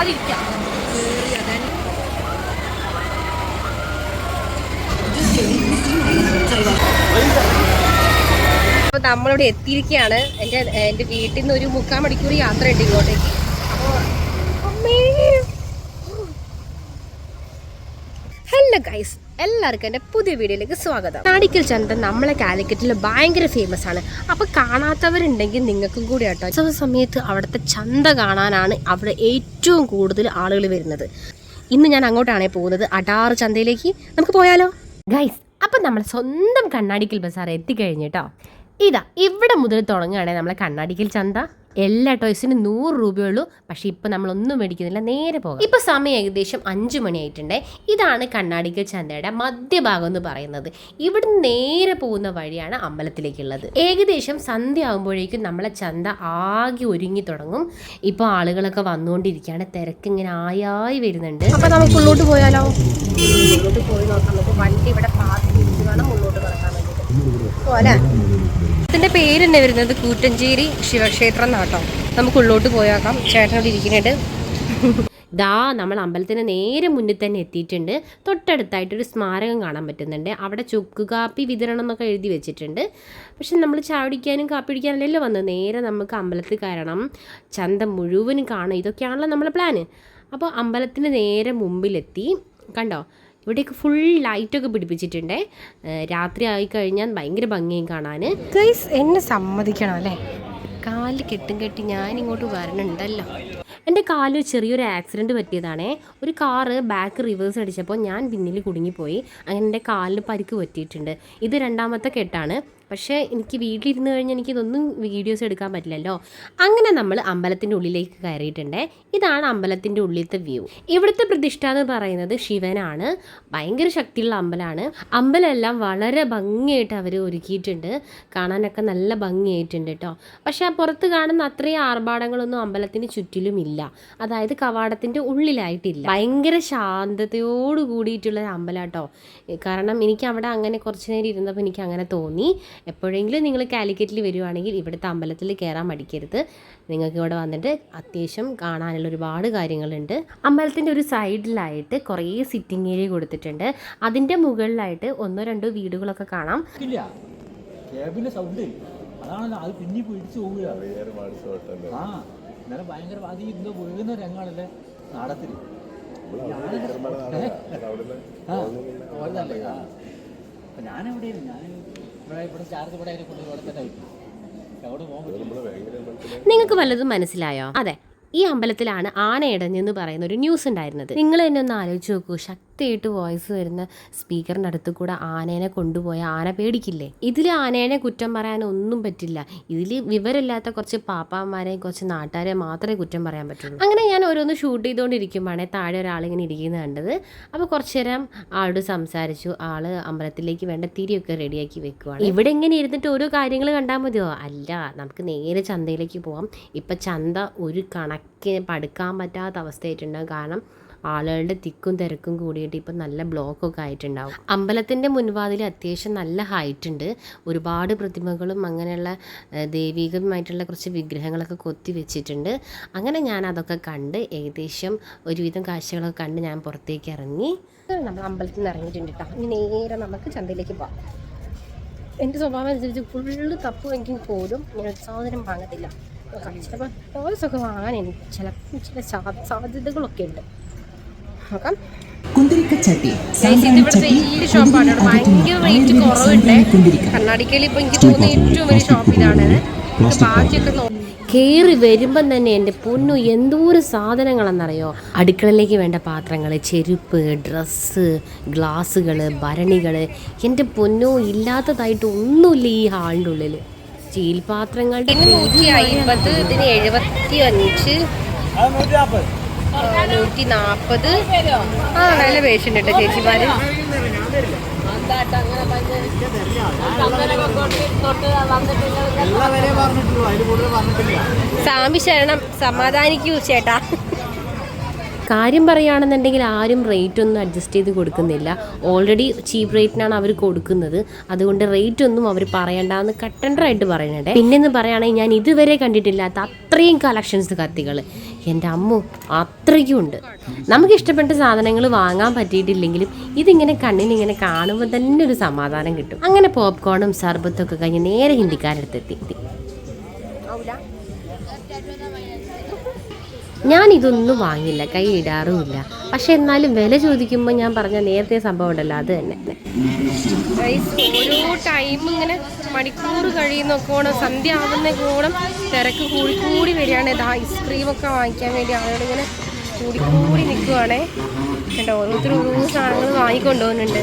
കേറാതിരിക്കാം അപ്പൊ നമ്മളിവിടെ എത്തിയിരിക്കുകയാണ് എന്റെ എന്റെ വീട്ടിൽ നിന്ന് ഒരു മുക്കാൽ മണിക്കൂർ യാത്ര ഉണ്ട് ഇങ്ങോട്ടേക്ക്. അപ്പോൾ ഹലോ ഗൈസ്. എല്ലാവർക്കും എന്റെ പുതിയ വീഡിയോയിലേക്ക് സ്വാഗതം. നാടിക്കൽ ചന്ത നമ്മളെ കാലിക്കറ്റിൽ ഭയങ്കര ഫേമസ് ആണ്. അപ്പോൾ കാണാത്തവരുണ്ടെങ്കിൽ നിങ്ങൾക്കും കൂടി കേട്ടോ ഉത്സവ സമയത്ത് അവിടുത്തെ ചന്ത കാണാനാണ് അവിടെ ഏറ്റവും കൂടുതൽ ആളുകൾ വരുന്നത്. ഇന്ന് ഞാൻ അങ്ങോട്ടാണേ പോകുന്നത്. അടാർ ചന്തയിലേക്ക്. നമുക്ക് പോയാലോ? ഗൈസ് അപ്പം നമ്മൾ സ്വന്തം കണ്ണാടിക്കൽ ബസാർ എത്തിക്കഴിഞ്ഞിട്ടോ ഇതാ ഇവിടെ മുതൽ തുടങ്ങുകയാണെങ്കിൽ നമ്മളെ കണ്ണാടിക്കൽ ചന്ത. എല്ലാ ടോയ്സിനും നൂറ് രൂപയുള്ളൂ. പക്ഷെ നമ്മൾ നമ്മളൊന്നും മേടിക്കുന്നില്ല. നേരെ പോകാം. ഇപ്പൊ സമയം ഏകദേശം അഞ്ച് മണിയായിട്ടുണ്ട്. ഇതാണ് കണ്ണാടിക്കൽ ചന്തയുടെ മധ്യഭാഗം എന്ന് പറയുന്നത്. ഇവിടുന്ന് നേരെ പോകുന്ന വഴിയാണ് അമ്പലത്തിലേക്കുള്ളത്. ഏകദേശം സന്ധ്യ ആകുമ്പോഴേക്കും നമ്മളെ ചന്ത ആകെ ഒരുങ്ങി തുടങ്ങും. ഇപ്പോൾ ആളുകളൊക്കെ വന്നുകൊണ്ടിരിക്കുകയാണ്. തിരക്ക് ഇങ്ങനെ ആയായി വരുന്നുണ്ട്. അപ്പോൾ നമുക്ക് ഉള്ളോട്ട് പോയാലോ? ഉള്ളോട്ട് പോയി നോക്കാം. നമുക്ക് വണ്ടി ഇവിടെ പോരാ ഇതിന്റെ പേര് തന്നെ വരുന്നത്? കൂറ്റഞ്ചേരി ശിവക്ഷേത്രം എന്നാട്ടോ നമുക്ക് ഉള്ളോട്ട് പോയാക്കാം. ചേട്ടനോട് ഇരിക്കുന്നുണ്ട്. ദാ നമ്മൾ അമ്പലത്തിന് നേരെ മുന്നിൽ തന്നെ എത്തിയിട്ടുണ്ട്. തൊട്ടടുത്തായിട്ടൊരു സ്മാരകം കാണാൻ പറ്റുന്നുണ്ട്. അവിടെ ചുക്ക് കാപ്പി വിതരണം എന്നൊക്കെ എഴുതി വെച്ചിട്ടുണ്ട്. പക്ഷെ നമ്മൾ ചാവടിക്കാനും കാപ്പി അടിക്കാനല്ലല്ലോ വന്നത്. നേരെ നമുക്ക് അമ്പലത്തിൽ കയറണം. ചന്ത മുഴുവനും കാണാം ഇതൊക്കെയാണല്ലോ നമ്മളെ പ്ലാന് അപ്പോൾ അമ്പലത്തിന് നേരെ മുമ്പിലെത്തി. കണ്ടോ? ഇവിടെയൊക്കെ ഫുൾ ലൈറ്റൊക്കെ പിടിപ്പിച്ചിട്ടുണ്ട്. രാത്രി ആയി കഴിഞ്ഞാൽ ഭയങ്കര ഭംഗിയും കാണാൻ. ഗൈസ് എന്നെ സമ്മതിക്കണം അല്ലേ? കാൽ കെട്ടും കെട്ടി ഞാൻ ഇങ്ങോട്ട് വരണുണ്ടല്ലോ. എന്റെ കാൽ ചെറിയൊരു ആക്സിഡന്റ് പറ്റിയതാണേ. ഒരു കാറ് ബാക്ക് റിവേഴ്സ് അടിച്ചപ്പോൾ ഞാൻ പിന്നിൽ കുടുങ്ങിപ്പോയി. അങ്ങനെ എന്റെ കാലിന് പരിക്ക് പറ്റിയിട്ടുണ്ട്. ഇത് രണ്ടാമത്തെ കെട്ടാണ്. പക്ഷേ എനിക്ക് വീട്ടിലിരുന്ന് കഴിഞ്ഞാൽ എനിക്ക് ഇതൊന്നും വീഡിയോസ് എടുക്കാൻ പറ്റില്ലല്ലോ. അങ്ങനെ നമ്മൾ അമ്പലത്തിന്റെ ഉള്ളിലേക്ക് കയറിയിട്ടുണ്ട്. ഇതാണ് അമ്പലത്തിന്റെ ഉള്ളിലത്തെ വ്യൂ. ഇവിടുത്തെ പ്രതിഷ്ഠ എന്ന് പറയുന്നത് ശിവനാണ്. ഭയങ്കര ശക്തിയുള്ള അമ്പലമാണ് അമ്പലമെല്ലാം വളരെ ഭംഗിയായിട്ട് അവർ ഒരുക്കിയിട്ടുണ്ട്. കാണാനൊക്കെ നല്ല ഭംഗിയായിട്ടുണ്ട് കേട്ടോ പക്ഷേ ആ പുറത്ത് കാണുന്ന അത്രയും ആർഭാടങ്ങളൊന്നും അമ്പലത്തിന് ചുറ്റിലും ഇല്ല. അതായത് കവാടത്തിന്റെ ഉള്ളിലായിട്ടില്ല. ഭയങ്കര ശാന്തതയോട് കൂടിയിട്ടുള്ള ഒരു അമ്പലം കേട്ടോ കാരണം എനിക്ക് അവിടെ അങ്ങനെ കുറച്ച് നേരം ഇരുന്നപ്പോൾ എനിക്ക് അങ്ങനെ തോന്നി. എപ്പോഴെങ്കിലും നിങ്ങൾ കാലിക്കറ്റിൽ വരുവാണെങ്കിൽ ഇവിടുത്തെ അമ്പലത്തിൽ കയറാൻ മടിക്കരുത്. നിങ്ങൾക്ക് ഇവിടെ വന്നിട്ട് അത്യാവശ്യം കാണാനുള്ള ഒരുപാട് കാര്യങ്ങളുണ്ട്. അമ്പലത്തിന്റെ ഒരു സൈഡിലായിട്ട് കുറേ സിറ്റിംഗ് ഏരിയ കൊടുത്തിട്ടുണ്ട്. അതിന്റെ മുകളിലായിട്ട് ഒന്നോ രണ്ടോ വീടുകളൊക്കെ കാണാം. സൗണ്ട് അതാണല്ലോ അത് പിന്നെ പിടിച്ചു പോവുക. ആ ഇന്നലെ ഭയങ്കര അത് ഈ ഇന്ന് വീഴുന്ന രംഗാണല്ലേ നാടത്തിൽ ആ ഓരതല്ലേ ആ. അപ്പൊ ഞാനെവിടെയാണ് ഞാൻ നിങ്ങൾക്ക് വല്ലതും മനസ്സിലായോ? അതെ ഈ അമ്പലത്തിലാണ് ആനയിടഞ്ഞെന്ന് പറയുന്ന ഒരു ന്യൂസ് ഉണ്ടായിരുന്നത്. നിങ്ങൾ തന്നെ ഒന്ന് ആലോചിച്ച് നോക്കൂ ശക്തിയായിട്ട് വോയിസ് വരുന്ന സ്പീക്കറിന്റെ അടുത്ത് കൂടെ ആനേനെ കൊണ്ടുപോയ ആന പേടിക്കില്ലേ? ഇതിൽ ആനേനെ കുറ്റം പറയാനൊന്നും പറ്റില്ല. ഇതിൽ വിവരമില്ലാത്ത കുറച്ച് പാപ്പാന്മാരെയും കുറച്ച് നാട്ടുകാരെ മാത്രമേ കുറ്റം പറയാൻ പറ്റുള്ളൂ. അങ്ങനെ ഞാൻ ഓരോന്ന് ഷൂട്ട് ചെയ്തുകൊണ്ടിരിക്കുമ്പോഴാണ് താഴെ ഒരാളിങ്ങനെ ഇരിക്കുന്നത് കണ്ടത്. അപ്പോൾ കുറച്ച് നേരം ആളോട് സംസാരിച്ചു. ആൾ അമ്പലത്തിലേക്ക് വേണ്ട തിരിയൊക്കെ റെഡിയാക്കി വെക്കുവാണ്. ഇവിടെ ഇങ്ങനെ ഇരുന്നിട്ട് ഓരോ കാര്യങ്ങൾ കണ്ടാൽ മതിയോ? അല്ല നമുക്ക് നേരെ ചന്തയിലേക്ക് പോവാം. ഇപ്പം ചന്ത ഒരു കണക്കിന് പടുക്കാൻ പറ്റാത്ത അവസ്ഥയായിട്ടുണ്ടാകും കാരണം ആളുകളുടെ തിക്കും തിരക്കും കൂടിയിട്ട് ഇപ്പം നല്ല ബ്ലോക്കൊക്കെ ആയിട്ടുണ്ടാവും. അമ്പലത്തിന്റെ മുൻവാതിൽ അത്യാവശ്യം നല്ല ഹൈറ്റ് ഉണ്ട്. ഒരുപാട് പ്രതിമകളും അങ്ങനെയുള്ള ദൈവികമായിട്ടുള്ള കുറച്ച് വിഗ്രഹങ്ങളൊക്കെ കൊത്തി വെച്ചിട്ടുണ്ട്. അങ്ങനെ ഞാൻ അതൊക്കെ കണ്ട് ഏകദേശം ഒരുവിധം കാഴ്ചകളൊക്കെ കണ്ട് ഞാൻ പുറത്തേക്ക് ഇറങ്ങി. നമ്മൾ അമ്പലത്തിൽ നിന്ന് ഇറങ്ങിയിട്ടുണ്ട് കേട്ടോ ഇനി നേരെ നമുക്ക് ചന്തയിലേക്ക് പോകാം എന്റെ സ്വഭാവം അനുസരിച്ച് ഫുള്ള് തപ്പുമെങ്കിൽ പോലും ഞാൻ ഒരു സാധനം വാങ്ങത്തില്ല. ചിലപ്പോൾ ടോയ്സൊക്കെ വാങ്ങാൻ എനിക്ക്. ചില ചില സാധ്യതകളൊക്കെ ഉണ്ട്. നോക്കാം കുന്തിരിക്കച്ചട്ടി ഇവിടുത്തെ ഷോപ്പാണ് ഭയങ്കര റേറ്റ് കുറവുണ്ട്. കർണാടകയിൽ ഇപ്പൊ എനിക്ക് തോന്നുന്ന ഏറ്റവും വലിയ ഷോപ്പ് ഇതാണ്. ബാക്കിയൊക്കെ കേറി വരുമ്പം തന്നെ എന്റെ പൊന്നു എന്തോരം സാധനങ്ങളെന്നറിയോ? അടുക്കളയിലേക്ക് വേണ്ട പാത്രങ്ങൾ ചെരുപ്പ് ഡ്രസ്സ് ഗ്ലാസ്സുകൾ ഭരണികൾ എന്റെ പൊന്നു ഇല്ലാത്തതായിട്ട് ഒന്നുമില്ല ഈ ഹാളിന്റെ ഉള്ളിൽ സ്റ്റീൽ പാത്രങ്ങളുടെ നൂറ്റി അമ്പത് ഇതിന് എഴുപത്തി അഞ്ച് നൂറ്റി നാൽപ്പത് ആ നല്ല പേഷ്യന്റ് കേട്ടോ ചേച്ചിമാര്. സ്വാമി ശരണം സമാധാനിക്കൂ ചേട്ടാ. കാര്യം പറയുകയാണെന്നുണ്ടെങ്കിൽ ആരും റേറ്റ് ഒന്നും അഡ്ജസ്റ്റ് ചെയ്ത് കൊടുക്കുന്നില്ല. ഓൾറെഡി ചീപ്പ് റേറ്റിനാണ് അവർ കൊടുക്കുന്നത്. അതുകൊണ്ട് റേറ്റ് ഒന്നും അവർ പറയണ്ടെന്ന് കട്ടൻഡറായിട്ട് പറയുന്നുണ്ട് പിന്നെന്ന് പറയുകയാണെങ്കിൽ ഞാൻ ഇതുവരെ കണ്ടിട്ടില്ലാത്ത അത്രയും കളക്ഷൻസ് കത്തികൾ എന്റെ അമ്മു അത്രയ്ക്കും ഉണ്ട് നമുക്ക് ഇഷ്ടപ്പെട്ട സാധനങ്ങൾ വാങ്ങാൻ പറ്റിയിട്ടില്ലെങ്കിലും ഇതിങ്ങനെ കണ്ണിനിങ്ങനെ കാണുമ്പോൾ തന്നെ ഒരു സമാധാനം കിട്ടും. അങ്ങനെ പോപ്കോണും സർബത്തും ഒക്കെ കഴിഞ്ഞ് നേരെ ഹിന്ദിക്കാരടുത്തെത്തി. ഞാൻ ഇതൊന്നും വാങ്ങില്ല കൈ ഇടാറുമില്ല. പക്ഷെ എന്നാലും വില ചോദിക്കുമ്പോൾ ഞാൻ പറഞ്ഞ നേരത്തെ സംഭവം ഉണ്ടല്ലോ അത് തന്നെ. ഓരോ ടൈം ഇങ്ങനെ മണിക്കൂർ കഴിയുന്നൊക്കെ സന്ധ്യ ആവുന്നോളം തിരക്ക് കൂടി കൂടി വരികയാണ്. ഇത് ഐസ്ക്രീമൊക്കെ വാങ്ങിക്കാൻ വേണ്ടി ആളുകൾ ഇങ്ങനെ കൂടി കൂടി നിൽക്കുവാണേ. കണ്ടോ ഓരോരുത്തർ ഓരോ സാധനങ്ങൾ വാങ്ങിക്കൊണ്ടുപോകുന്നുണ്ട്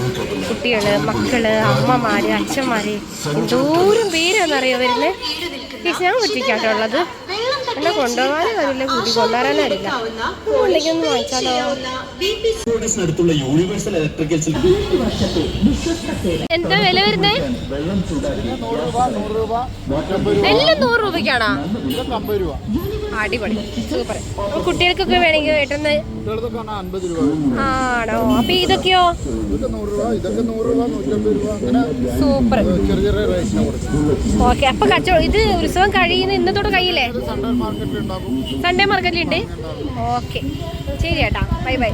കുട്ടികൾ മക്കൾ അമ്മമാർ അച്ഛന്മാർ എന്തോരം പേരാണെന്നറിയോ വരുന്നത് ചേച്ചി ഞാൻ ഒറ്റയ്ക്കാട്ടോ ഉള്ളത്. എന്നെ കൊണ്ടുപോകാനും അറിയില്ല കൂട്ടി കൊണ്ടുവരാനും അറിയില്ല ഉണ്ടെങ്കിൽ ഒന്ന് വാങ്ങിച്ചാലോ എന്താ വില വരുന്നേ? എല്ലാം നൂറ് രൂപയ്ക്കാണോ? അടിപൊളി. സൂപ്പർ. കുട്ടികൾക്കൊക്കെ വേണമെങ്കിൽ അൻപത് ആണോ? അപ്പൊ ഇതൊക്കെയോ? സൂപ്പർ. ഓക്കെ അപ്പൊ കച്ചവടം ഇത് ഉത്സവം കഴിയുന്ന ഇന്നത്തോടെ കഴിയില്ലേ? സൺഡേ മാർക്കറ്റിലുണ്ട് ഓക്കെ. ശരി ചേട്ടാ ബൈ ബൈ.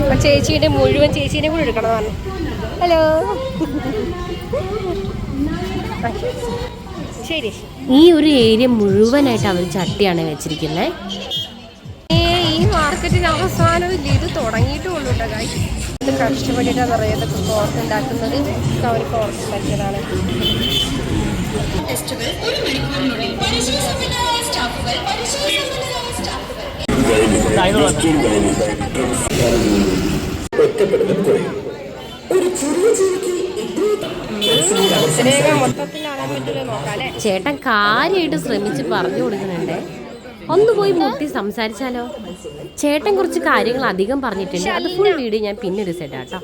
ചേച്ചിയുടെ ചേച്ചീന്റെ മുഴുവൻ ചേച്ചീനെ കൂടെ എടുക്കണം പറഞ്ഞു. ഹലോ. ശരി. ഈ ഒരു ഏരിയ മുഴുവനായിട്ട് അവർ ചട്ടിയാണ് വെച്ചിരിക്കുന്നത് ഈ മാർക്കറ്റിന് അവസാനമില്ല. ഇത് തുടങ്ങിയിട്ടുള്ളൂ കേട്ടോ guys. ഇത് കഷ്ടപ്പെട്ടിട്ടാണ് ഇതൊക്കെ കോർത്ത് ഉണ്ടാക്കുന്നത്. അവർ കോർത്ത് ഉണ്ടാക്കിയതാണ്. ചേട്ടൻ കാര്യമായിട്ട് ശ്രമിച്ച് പറഞ്ഞു കൊടുക്കുന്നുണ്ട്. ഒന്ന് പോയി മുട്ടി സംസാരിച്ചാലോ? ചേട്ടൻ കുറച്ച് കാര്യങ്ങൾ അധികം പറഞ്ഞിട്ടുണ്ട്. അത് ഫുൾ വീഡിയോ ഞാൻ പിന്നെ ഒരു സെറ്റ് ആട്ടോ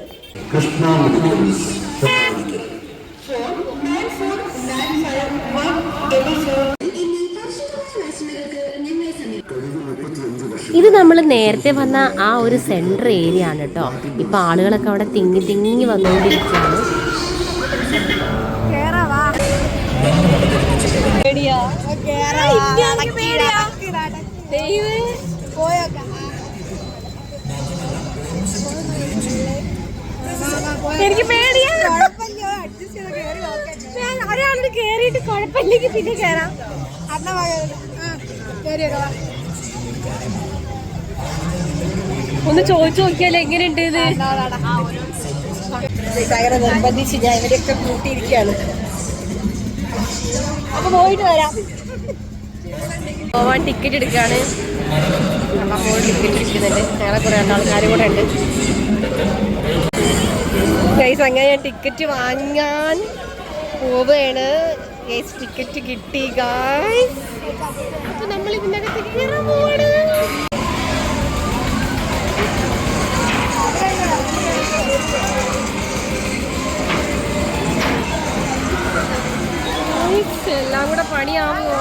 ഇത് നമ്മൾ നേരത്തെ വന്ന ആ ഒരു സെൻട്രൽ ഏരിയ ആണ് കേട്ടോ ഇപ്പൊ ആളുകളൊക്കെ അവിടെ തിങ്ങി തിങ്ങി വന്നുകൊണ്ടിരിക്കുകയാണ്. എനിക്ക് പേടിയാ. കേറിയിട്ട് കുഴപ്പമില്ലെങ്കിൽ പിന്നെ കേറാം. ഒന്ന് ചോദിച്ചു നോക്കിയാലോ എങ്ങനെയുണ്ട് ഇത്? ഭയങ്കര നിർബന്ധിച്ച് ഞാൻ ഇവരെയൊക്കെ കൂട്ടിയിരിക്കുകയാണ്. അപ്പൊ പോയിട്ട് വരാം. പോവാൻ ടിക്കറ്റ് എടുക്കാണ്. അപ്പം പോയി ടിക്കറ്റ് എടുക്കുന്നുണ്ട്. ഞങ്ങളെ കുറേ ആൾക്കാർ കൂടെ ഉണ്ട്. ഗൈസ് അങ്ങനെ ഞാൻ ടിക്കറ്റ് വാങ്ങാൻ പോവുകയാണ് ഗൈസ് ടിക്കറ്റ് കിട്ടി ഗൈസ് അപ്പൊ നമ്മൾ ഇതിനകത്ത് കയറാൻ പോവാണ്. Guys, എല്ലാം കൂടെ പണിയാവുമോ?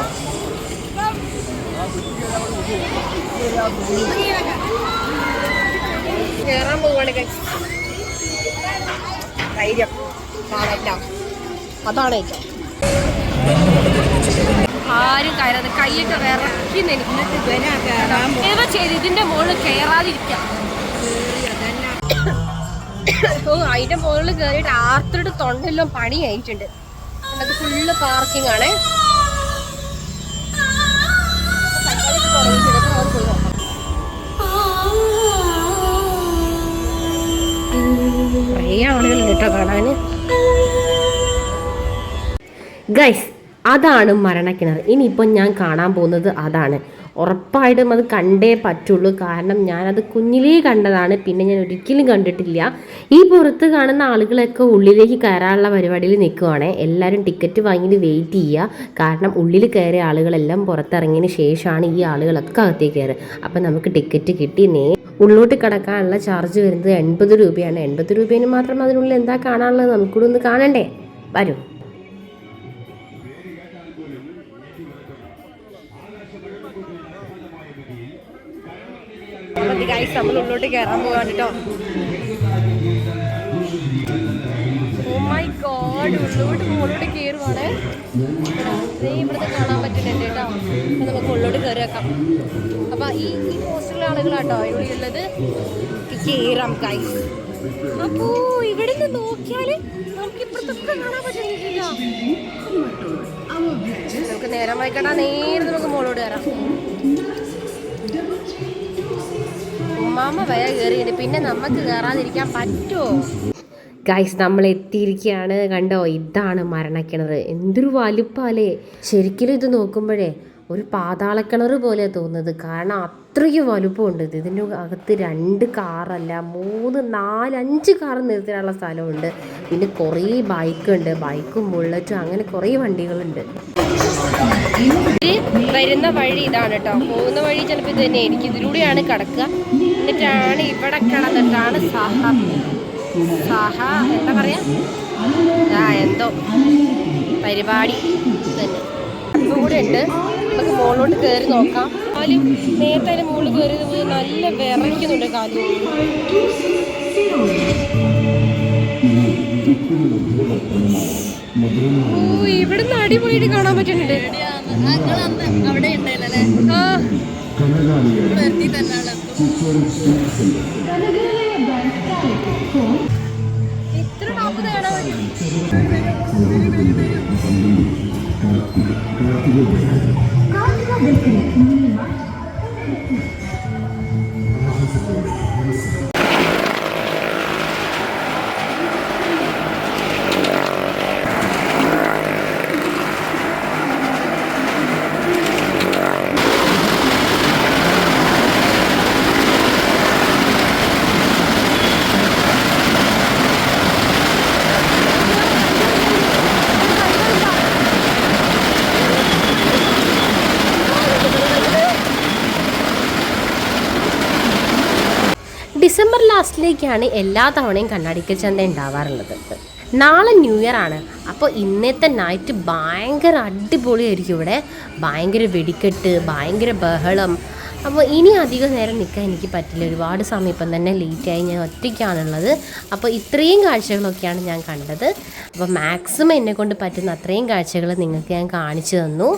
കേറാൻ പോവാണ് ധൈര്യം. കാണാം അതാണ് ഏറ്റവും. ആരും കയറാതെ കൈയൊക്കെ വിറക്കി ഏതാ ചെയ്ത് ഇതിന്റെ മുകളിൽ കയറാതിരിക്കാം ഓ അതിന്റെ മുകളിൽ കയറിയിട്ട് ആർത്തിട്ട് തൊണ്ടെല്ലാം പണി ആയിട്ടുണ്ട്. അത് ഫുള്ള് പാർക്കിംഗ് ആണ്. ഗൈസ് അതാണ് മരണക്കിണർ. ഇനിയിപ്പോൾ ഞാൻ കാണാൻ പോകുന്നത് അതാണ്. ഉറപ്പായിട്ടും അത് കണ്ടേ പറ്റുള്ളൂ. കാരണം ഞാനത് കുഞ്ഞിലേ കണ്ടതാണ്. പിന്നെ ഞാൻ ഒരിക്കലും കണ്ടിട്ടില്ല. ഈ പുറത്ത് കാണുന്ന ആളുകളൊക്കെ ഉള്ളിലേക്ക് കയറാനുള്ള പരിപാടിയിൽ നിൽക്കുവാണേ. എല്ലാവരും ടിക്കറ്റ് വാങ്ങിയിട്ട് വെയിറ്റ് ചെയ്യുക. കാരണം ഉള്ളിൽ കയറിയ ആളുകളെല്ലാം പുറത്തിറങ്ങിയതിന് ശേഷമാണ് ഈ ആളുകളൊക്കെ അകത്തേക്ക് കയറുക. അപ്പം നമുക്ക് ടിക്കറ്റ് കിട്ടി. നേ ഉള്ളോട്ട് കിടക്കാനുള്ള ചാർജ് വരുന്നത് എൺപത് രൂപയാണ്. എൺപത് രൂപേന് മാത്രം അതിനുള്ളിൽ എന്താ കാണാനുള്ളത്? നമുക്കൂടെ ഒന്ന് കാണണ്ടേ? വരൂ. ഉണ്ട് ഗൈസ് നമ്മൾ ഉള്ളോട്ട് കയറാൻ പോവാണ് കേട്ടോ മൈ ഗോഡ് ഉള്ളോട്ട് മുകളിലോട്ട് കയറുവാണ് ദേ ഇവിടുത്തെ കാണാൻ പറ്റുന്നുണ്ട് കേട്ടോ അപ്പം നമുക്ക് ഉള്ളോട്ട് കയറി വെക്കാം. അപ്പൊ ഈ ഈ പോസ്റ്റിലുള്ള ആളുകളാട്ടോ ഇവിടെ ഉള്ളത്. കയറാം ഗൈസ് അപ്പോ ഇവിടുന്ന് നോക്കിയാൽ നമുക്ക് ഇപ്പുറത്തൊക്കെ കാണാൻ പറ്റുന്നില്ല. നമുക്ക് നേരം വായിക്കണ്ട നേരെ നമുക്ക് മുകളോട് കയറാം ഉമ്മാമ്മ വയ കയറിയിട്ട് പിന്നെ നമുക്ക് കയറാതിരിക്കാൻ പറ്റുമോ? ഗൈസ് നമ്മൾ എത്തിയിരിക്കുകയാണ്. കണ്ടോ ഇതാണ് മരണക്കിണർ എന്തൊരു വലുപ്പാലേ. ശരിക്കും ഇത് നോക്കുമ്പോഴേ ഒരു പാതാളക്കിണർ പോലെ തോന്നുന്നത്. കാരണം അത്രയ്ക്ക് വലുപ്പമുണ്ട്. ഇത് ഇതിന്റെ അകത്ത് രണ്ട് കാറല്ല മൂന്ന് നാല് അഞ്ച് കാർ നിർത്തിയുള്ള സ്ഥലമുണ്ട്. പിന്നെ കുറേ ബൈക്കുണ്ട്. ബൈക്കും ബുള്ളറ്റും അങ്ങനെ കുറേ വണ്ടികളുണ്ട്. വരുന്ന വഴി ഇതാണ് കേട്ടോ. പോകുന്ന വഴി ചിലപ്പോൾ ഇത് തന്നെ എനിക്ക് ഇതിലൂടെയാണ് കിടക്കുക. എന്നിട്ടാണ് ഇവിടെ കിടന്നിട്ടാണ് സഹ സഹ എന്താ പറയാ? ആ എന്തോ പരിപാടി തന്നെ. കൂടെ ഉണ്ട്. നമുക്ക് മുകളിലോട്ട് കയറി നോക്കാം. കാലും നേരത്തെ അതിന് മുകളിൽ കയറി നല്ല വിറയ്ക്കുന്നുണ്ട് കാലും. ഓ ഇവിടുന്ന് അടിപൊളിയായിട്ട് കാണാൻ പറ്റുന്നുണ്ട്. അവിടെ ഉണ്ടായില്ലേ വെറുതെ തന്നെയാണ് ഇത്ര ടോപ്പ് കാണാൻ പറ്റും. ഡിസംബർ ലാസ്റ്റിലേക്കാണ് എല്ലാ തവണയും കണ്ണാടിക്കൽ ചന്ത ഉണ്ടാവാറുള്ളത്. നാളെ ന്യൂ ഇയർ ആണ്. അപ്പോൾ ഇന്നത്തെ നൈറ്റ് ഭയങ്കര അടിപൊളിയായിരിക്കും ഇവിടെ. ഭയങ്കര വെടിക്കെട്ട് ഭയങ്കര ബഹളം. അപ്പോൾ ഇനി അധികം നേരം നിൽക്കാൻ എനിക്ക് പറ്റില്ല. ഒരുപാട് സമയം ഇപ്പം തന്നെ ലേറ്റായി ഞാൻ ഒറ്റയ്ക്കാണുള്ളത്. അപ്പോൾ ഇത്രയും കാഴ്ചകളൊക്കെയാണ് ഞാൻ കണ്ടത്. അപ്പോൾ മാക്സിമം എന്നെ കൊണ്ട് പറ്റുന്ന അത്രയും കാഴ്ചകൾ നിങ്ങൾക്ക് ഞാൻ കാണിച്ചു തന്നു.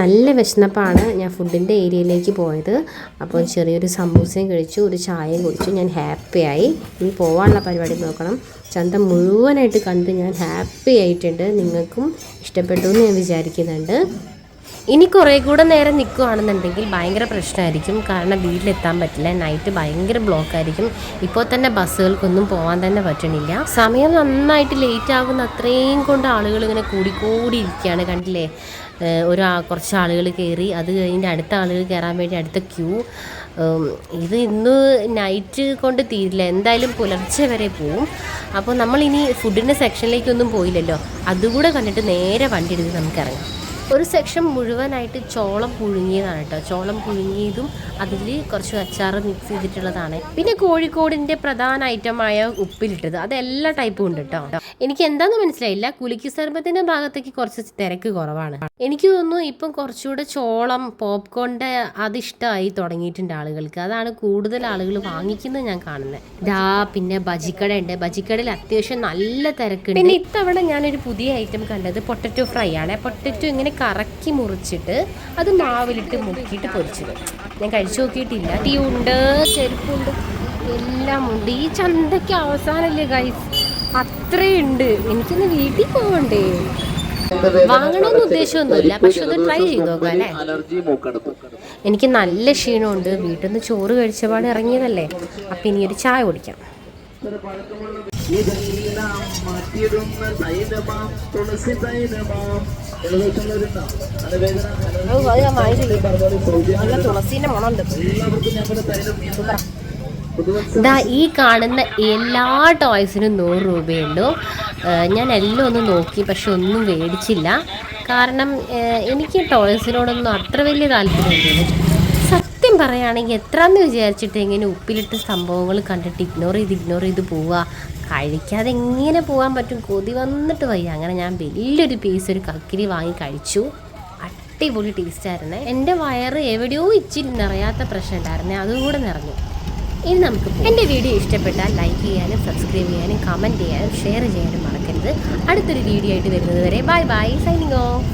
നല്ല വിശന്നപ്പാണ് ഞാൻ ഫുഡിന്റെ ഏരിയയിലേക്ക് പോയത്. അപ്പോൾ ചെറിയൊരു സമൂസയും കഴിച്ചു ഒരു ചായയും കുടിച്ചു. ഞാൻ ഹാപ്പിയായി ഇനി പോകാനുള്ള പരിപാടി നോക്കണം. ചന്ത മുഴുവനായിട്ട് കണ്ട് ഞാൻ ഹാപ്പി ആയിട്ടുണ്ട്. നിങ്ങൾക്കും ഇഷ്ടപ്പെട്ടു എന്ന് ഞാൻ വിചാരിക്കുന്നുണ്ട്. ഇനി കുറേ കൂടെ നേരം നിൽക്കുകയാണെന്നുണ്ടെങ്കിൽ ഭയങ്കര പ്രശ്നമായിരിക്കും. കാരണം വീട്ടിലെത്താൻ പറ്റില്ല. നൈറ്റ് ഭയങ്കര ബ്ലോക്ക് ആയിരിക്കും. ഇപ്പോൾ തന്നെ ബസ്സുകൾക്കൊന്നും പോകാൻ തന്നെ പറ്റണില്ല. സമയം നന്നായിട്ട് ലേറ്റ് ആകുന്ന അത്രയും കൊണ്ട് ആളുകൾ ഇങ്ങനെ കൂടിക്കൂടി ഇരിക്കുകയാണ് കണ്ടില്ലേ? ഒരു കുറച്ച് ആളുകൾ കയറി അത് കഴിഞ്ഞ് അടുത്ത ആളുകൾ കയറാൻ വേണ്ടി അടുത്ത ക്യൂ ഇത് ഇന്ന് നൈറ്റ് കൊണ്ട് തീരില്ല. എന്തായാലും പുലർച്ചെ വരെ പോവും. അപ്പോൾ നമ്മളിനി ഫുഡിന്റെ സെക്ഷനിലേക്കൊന്നും പോയില്ലല്ലോ. അതുകൂടെ കണ്ടിട്ട് നേരെ വണ്ടി എടുത്ത് നമുക്ക് ഇറങ്ങാം. ഒരു സെക്ഷൻ മുഴുവനായിട്ട് ചോളം പുഴുങ്ങിയതാണ് കേട്ടോ. ചോളം പുഴുങ്ങിയതും അതിൽ കുറച്ച് അച്ചാർ മിക്സ് ചെയ്തിട്ടുള്ളതാണ്. പിന്നെ കോഴിക്കോടിന്റെ പ്രധാന ഐറ്റമായ ഉപ്പിലിട്ടത്. അത് എല്ലാ ടൈപ്പും ഉണ്ട് കേട്ടോ. എനിക്ക് എന്താണെന്ന് മനസ്സിലായില്ല. കുലുക്കി സർബത്തിന്റെ ഭാഗത്തേക്ക് കുറച്ച് തിരക്ക് കുറവാണ്. എനിക്ക് തോന്നുന്നു ഇപ്പം കുറച്ചുകൂടെ ചോളം പോപ്കോണിന്റെ അത് ഇഷ്ടമായി തുടങ്ങിയിട്ടുണ്ട് ആളുകൾക്ക്. അതാണ് കൂടുതൽ ആളുകൾ വാങ്ങിക്കുന്നത് ഞാൻ കാണുന്നത് ഇതാ പിന്നെ ബജിക്കട ഉണ്ട് ബജിക്കടയിൽ അത്യാവശ്യം നല്ല തിരക്കുണ്ട്. പിന്നെ ഇത്തവണ ഞാനൊരു പുതിയ ഐറ്റം കണ്ടത് പൊട്ടറ്റോ ഫ്രൈ ആണ്. പൊട്ടറ്റോ ഇങ്ങനെ കറക്കി മുറിച്ചിട്ട് അത് മാവിലിട്ട് മുക്കിയിട്ട് പൊരിച്ചത്. ഞാൻ കഴിച്ചു നോക്കിയിട്ടില്ല. ടീ ഉണ്ട് ചെരുപ്പുണ്ട് എല്ലാം ഉണ്ട്. ഈ ചന്തയ്ക്ക് അവസാനല്ലേ ഗൈസ് അത്രയുണ്ട് എനിക്കൊന്ന് വീട്ടിൽ പോകണ്ടേ വാങ്ങണമെന്ന് ഉദ്ദേശമൊന്നുമില്ല. പക്ഷെ ഒന്ന് ട്രൈ ചെയ്ത് നോക്കാം അല്ലേ? എനിക്ക് നല്ല ക്ഷീണമുണ്ട്. വീട്ടിൽ നിന്ന് ചോറ് കഴിച്ചപാട് ഇറങ്ങിയതല്ലേ? അപ്പം ഇനി ഒരു ചായ കുടിക്കാം. ഓ, ഈ കാണുന്ന എല്ലാ ടോയ്സിനും നൂറ് ഏഹ് ഞാൻ എല്ലാം ഒന്ന് നോക്കി പക്ഷെ ഒന്നും മേടിച്ചില്ല. കാരണം എനിക്ക് ടോയ്സിനോടൊന്നും അത്ര വലിയ താല്പര്യമില്ല സത്യം പറയുകയാണെങ്കിൽ എത്രയെന്ന് വിചാരിച്ചിട്ട് ഇങ്ങനെ ഉപ്പിലിട്ട സംഭവങ്ങൾ കണ്ടിട്ട് ഇഗ്നോർ ചെയ്ത് ഇഗ്നോർ ചെയ്ത് പോവുക? കഴിക്കാതെ എങ്ങനെ പോകാൻ പറ്റും? കൊതി വന്നിട്ട് വയ്യ. അങ്ങനെ ഞാൻ വലിയൊരു പീസ് ഒരു കക്കിരി വാങ്ങി കഴിച്ചു. അടിപൊളി ടേസ്റ്റ് ആയിരുന്നേ. എന്റെ വയറ് എവിടെയോ ഇച്ചിരി നിറയാത്ത പ്രശ്നം ഉണ്ടായിരുന്നേ. അതുകൂടെ നിറഞ്ഞു. ഇനി നമുക്ക്. എന്റെ വീഡിയോ ഇഷ്ടപ്പെട്ടാൽ ലൈക്ക് ചെയ്യാനും സബ്സ്ക്രൈബ് ചെയ്യാനും കമന്റ് ചെയ്യാനും ഷെയർ ചെയ്യാനും മറക്കരുത്. അടുത്തൊരു വീഡിയോ ആയിട്ട് വരുന്നത് വരെ ബൈ ബൈ സൈനിങ് ഓഫ്